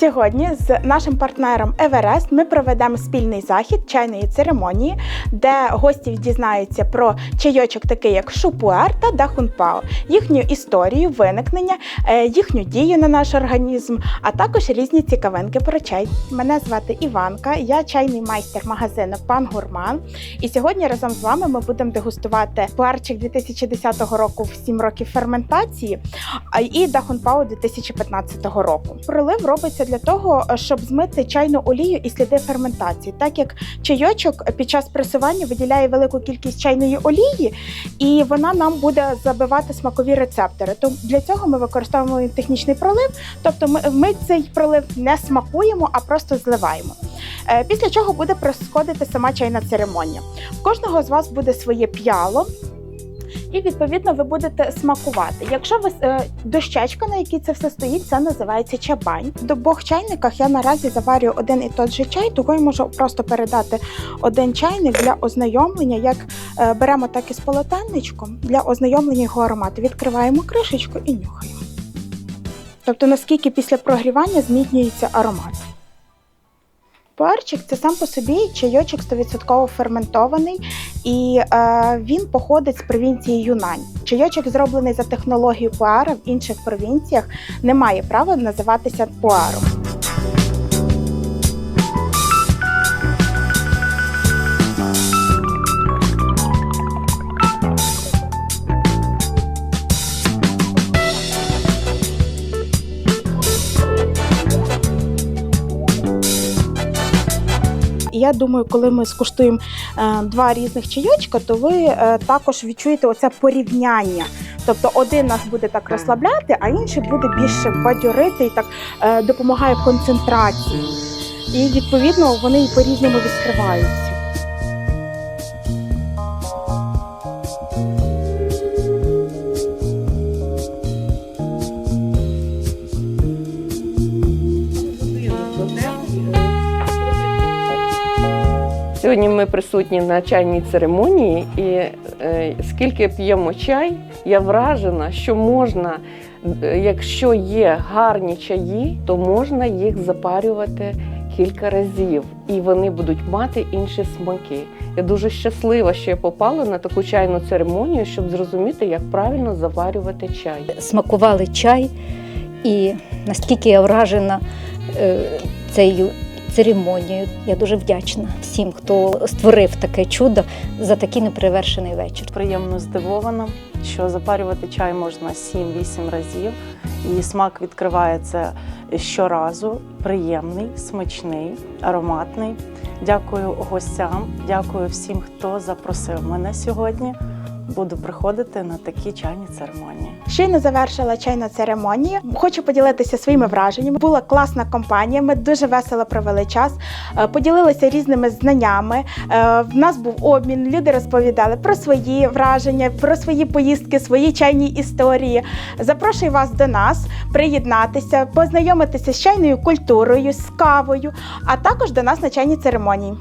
Сьогодні з нашим партнером Еверест ми проведемо спільний захід чайної церемонії, де гості дізнаються про чайочок, такий як шупуар та дахунпао, їхню історію, виникнення, е, їхню дію на наш організм, а також різні цікавинки про чай. Мене звати Іванка, я чайний майстер магазину Пан Гурман. І сьогодні разом з вами ми будемо дегустувати пуарчик 2010 року в 7 років ферментації і дахунпао 2015 року. Пролив робиться для того, щоб змити чайну олію і сліди ферментації, так як чайочок під час пресування виділяє велику кількість чайної олії, і вона нам буде забивати смакові рецептори. То для цього ми використовуємо технічний пролив, тобто ми, ми цей пролив не смакуємо, а просто зливаємо. Е, Після чого буде происходити сама чайна церемонія. В кожного з вас буде своє п'яло. І відповідно ви будете смакувати. Якщо ви е, дощечка, на якій це все стоїть, це називається чабань. В обох чайниках я наразі заварюю один і той же чай, того я можу просто передати один чайник для ознайомлення. Як е, беремо, так і з полотенничком для ознайомлення його аромату. Відкриваємо кришечку і нюхаємо. Тобто, наскільки після прогрівання змінюється аромат. Пуарчик це сам по собі чайочок 100% ферментований, і е, він походить з провінції Юнань. Чайочок зроблений за технологією пуара в інших провінціях не має права називатися пуаром. Я думаю, коли ми скуштуємо е, два різних чайочка, то ви е, також відчуєте оце порівняння. Тобто один нас буде так розслабляти, а інший буде більше бадьорити і так е, допомагає в концентрації. І відповідно вони і по-різному відкриваються. Сьогодні ми присутні на чайній церемонії, і е, скільки п'ємо чай, я вражена, що можна, е, якщо є гарні чаї, то можна їх запарювати кілька разів, і вони будуть мати інші смаки. Я дуже щаслива, що я попала на таку чайну церемонію, щоб зрозуміти, як правильно заварювати чай. смакували чай, і наскільки я вражена е, цією церемонією. Я дуже вдячна всім, хто створив таке чудо за такий неперевершений вечір. приємно здивована, що запарювати чай можна 7-8 разів, і смак відкривається щоразу. Приємний, смачний, ароматний. Дякую гостям, дякую всім, хто запросив мене сьогодні. Буду приходити на такі чайні церемонії. Щойно завершила чайна церемонія. Хочу поділитися своїми враженнями. Була класна компанія. Ми дуже весело провели час, е, поділилися різними знаннями. Е, В нас був обмін. Люди розповідали про свої враження, про свої поїздки, свої чайні історії. Запрошую вас до нас приєднатися, познайомитися з чайною культурою, з кавою, а також до нас на чайні церемонії.